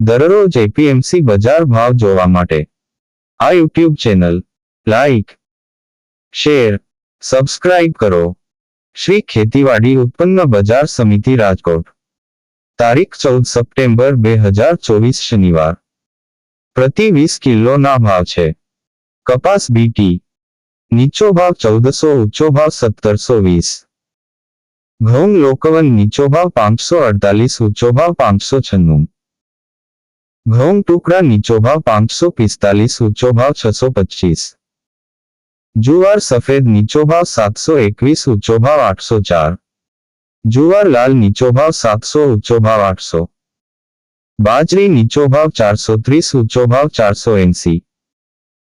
દરરોજ એપીએમસી બજાર ભાવ જોવા માટે. આ YouTube channel, like, share, subscribe કરો. શ્રી ખેતીવાડી ઉત્પન્ન બજાર સમિતિ રાજકોટ. તારીખ ચૌદ સપ્ટેમ્બર બે હજાર ચોવીસ શનિવાર. પ્રતિ વીસ કિલોના ભાવ છે. કપાસ બીટી નીચો ભાવ ચૌદસો, ઊંચો ભાવ સત્તરસો વીસ. ઘઉં લોકવન નીચો ભાવ પાંચસો અડતાલીસ, ઊંચો ભાવ પાંચસો છન્નું. ઘઉં ટુકડા નીચો ભાવ પાંચસો પિસ્તાલીસ ઊંચો ભાવ છસો પચીસ જુવાર સફેદ નીચો ભાવ સાતસો એકવીસ ઊંચો ભાવ આઠસો ચાર જુવાર લાલ નીચો ભાવ સાતસો ઊંચો ભાવ આઠસો બાજરી નીચો ભાવ ચારસો ત્રીસ ઊંચો ભાવ ચારસો એંસી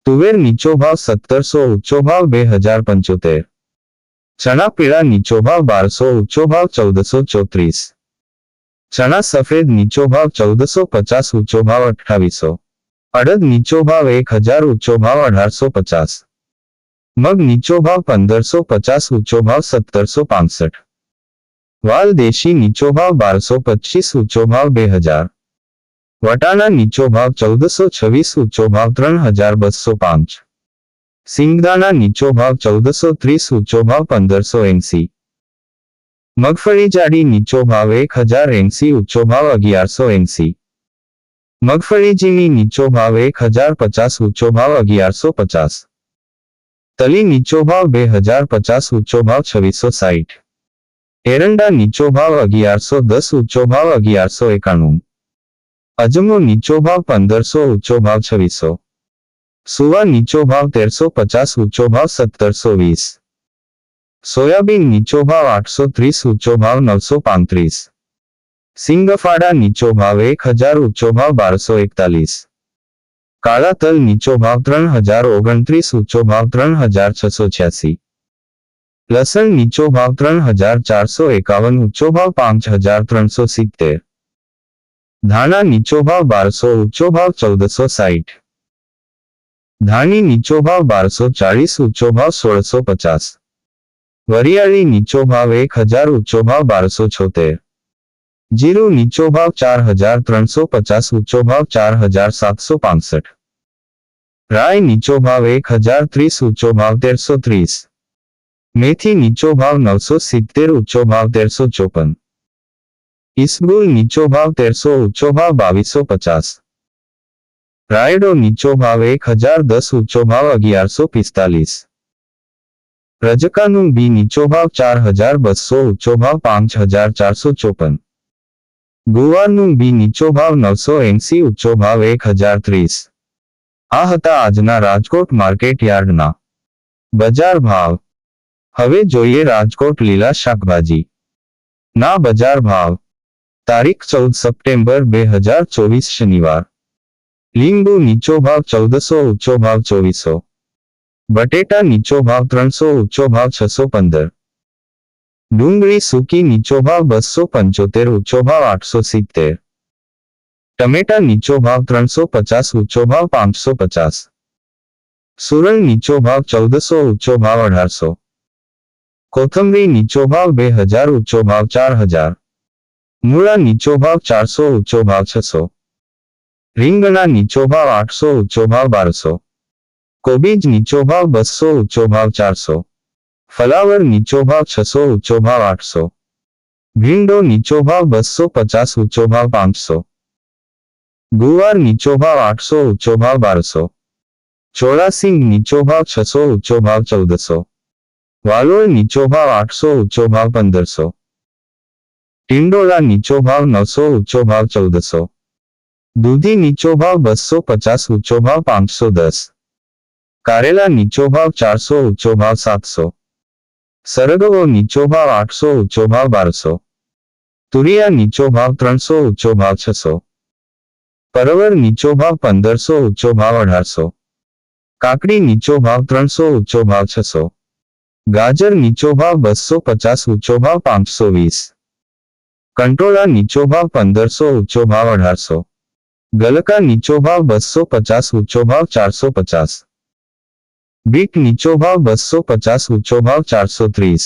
તુવેર નીચો ભાવ સત્તરસો ઊંચો ભાવ બે હજાર પંચોતેર ચણા પીળા નીચો ભાવ બારસો ઊંચો ભાવ ચૌદસો ચોત્રીસ ચણા સફેદ નીચો ભાવ ચૌદસો પચાસ ઊંચો ભાવ અઠ્ઠાવીસો અડદ નીચો ભાવ એક હજાર ઊંચો ભાવ અઢારસો પચાસ મગ નીચો ભાવ પંદરસો પચાસ ઊંચો ભાવ સત્તરસો પાસઠ વાલ દેશી નીચો ભાવ બારસો પચીસ ઊંચો ભાવ બે હજાર વટાણા નીચો ભાવ ચૌદસો છવ્વીસ ઊંચો ભાવ ત્રણ હજાર બસો પાંચ સિંગદાણા નીચો ભાવ ચૌદસો ત્રીસ ઊંચો ભાવ પંદરસો એંસી મગફળી જાડી નીચો ભાવ એક હજાર એંસી ઊંચો ભાવ અગિયારસો એંસી મગફળી ઝીણી નીચો ભાવ એક હજાર પચાસ ઊંચો ભાવ અગિયારસો પચાસ તલી નીચો ભાવ બે હજાર પચાસ ઊંચો ભાવ છવ્વીસો સાઠ એરંડા નીચો ભાવ અગિયારસો દસ ઊંચો ભાવ અગિયારસો એકાણું અજમો નીચો ભાવ પંદરસો ઊંચો ભાવ છવ્વીસો સુવા નીચો ભાવ તેરસો પચાસ ઊંચો ભાવ સત્તરસો વીસ સોયાબીન નીચો ભાવ આઠસો ત્રીસ ઊંચો ભાવ નવસો પાંત્રીસ સિંગફાડા નીચો ભાવ એક હજાર ઊંચો ભાવ બારસો એકતાલીસ કાળા તલ નીચો ભાવ ત્રણ હજાર ઓગણત્રીસ ઊંચો ભાવ ત્રણ હજાર છસો છ્યાસી લસણ નીચો ભાવ ત્રણ હજાર ચારસો એકાવન ઊંચો ભાવ પાંચ હજાર ત્રણસો સિત્તેર ધાણા નીચો ભાવ બારસો ઊંચો ભાવ ચૌદસો સાઠ ધાણી નીચો ભાવ બારસો ચાળીસ ઊંચો ભાવ સોળસો પચાસ વરિયાળી નીચો ભાવ એક હજાર ઊંચો ભાવ બારસો છોતેર જીરું નીચો ભાવ ચાર હજાર ત્રણસો પચાસ ઊંચો ભાવ ચાર હજાર સાતસો પાસઠ રાય નીચો ભાવ એક હજાર ત્રીસ ઊંચો ભાવ તેરસો ત્રીસ મેથી નીચો ભાવ નવસો સિત્તેર ઊંચો ભાવ તેરસો ચોપન ઇસબુલ નીચો ભાવ તેરસો ઊંચો ભાવ બાવીસો પચાસ રાયડો નીચો ભાવ એક હજાર દસ ઊંચો ભાવ અગિયારસો પિસ્તાલીસ રજકાનું બી નીચો ભાવ ચાર હજાર બસો ઊંચો ભાવ પાંચ હજાર ચારસો ચોપન. ગુવારનું બી નીચો ભાવ નવસો એંસી ઊંચો ભાવ એક હજાર ત્રીસ. આ હતા આજના રાજકોટ માર્કેટ યાર્ડના. બજાર ભાવ. હવે જોઈએ રાજકોટ લીલા શાકભાજી. ના બજાર ભાવ. તારીખ ચૌદ સપ્ટેમ્બર બે હજાર ચોવીસ શનિવાર. લીંબુ નીચો ભાવ ચૌદસો ઊંચો ભાવ ચોવીસો. બટેટા નીચો ભાવ ત્રણસો ઊંચો ભાવ છસો પંદર ડુંગળી સૂકી નીચો ભાવ બસો પંચોતેર ઊંચો ભાવ આઠસો સિત્તેર ટમેટા નીચો ભાવ ત્રણસો પચાસ ઊંચો ભાવ પાંચસો પચાસ સુરણ નીચો ભાવ ચૌદસો ઊંચો ભાવ અઢારસો કોથમરી નીચો ભાવ બે હજાર ઊંચો ભાવ ચાર હજાર મૂળા નીચો ભાવ ચારસો ઊંચો ભાવ છસો રીંગણા નીચો ભાવ આઠસો ઊંચો ભાવ બારસો કોબીજ નીચો ભાવ બસો ઊંચો ભાવ ચારસો. ફલાવર નીચો ભાવ છસો ઊંચો ભાવ આઠસો. ભીંડો નીચો ભાવ બસો પચાસ ઊંચો ભાવ પાંચસો. ગુવાર નીચો ભાવ આઠસો ઊંચો ભાવ બારસો. ચોરાસિંગ નીચો ભાવ છસો ઊંચો ભાવ ચૌદસો. વાલોળ નીચો ભાવ આઠસો ઊંચો ભાવ પંદરસો. ટિંડોળા નીચો ભાવ નવસો ઊંચો ભાવ ચૌદસો. દૂધી નીચો ભાવ બસો પચાસ ઊંચો ભાવ પાંચસો દસ. કારેલા નીચો ભાવ ચારસો ઊંચો ભાવ સાતસો સરગવો નીચો ભાવ આઠસો ઊંચો ભાવ બારસો તુરિયા નીચો ભાવ ત્રણસો ઊંચો ભાવ છસો પરવર નીચો ભાવ પંદરસો ઊંચો ભાવ અઢારસો કાકડી નીચો ભાવ ત્રણસો ઊંચો ભાવ છસો ગાજર નીચો ભાવ બસો પચાસ ઊંચો ભાવ પાંચસો વીસ કંટોળા નીચો ભાવ પંદરસો ઊંચો ભાવ અઢારસો ગલકા નીચો ભાવ બસો પચાસ ઊંચો ભાવ ચારસો પચાસ બીટ નીચો ભાવ બસો પચાસ ઊંચો ભાવ ચારસો ત્રીસ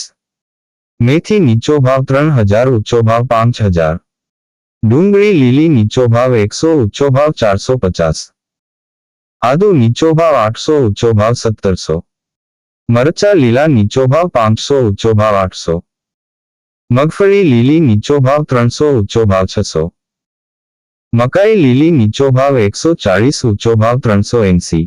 મેથી નીચો ભાવ ત્રણ હજાર ઊંચો ભાવ પાંચ હજાર ડુંગળી લીલી નીચો ભાવ એકસો ઊંચો ભાવ ચારસો પચાસ આદુ નીચો ભાવ આઠસો ઊંચો ભાવ સત્તરસો મરચા લીલા નીચો ભાવ પાંચસો ઊંચો ભાવ આઠસો મગફળી લીલી નીચો ભાવ ત્રણસો ઊંચો ભાવ છસો મકાઈ લીલી નીચો ભાવ એકસો ચાળીસ ઊંચો ભાવ ત્રણસો એંસી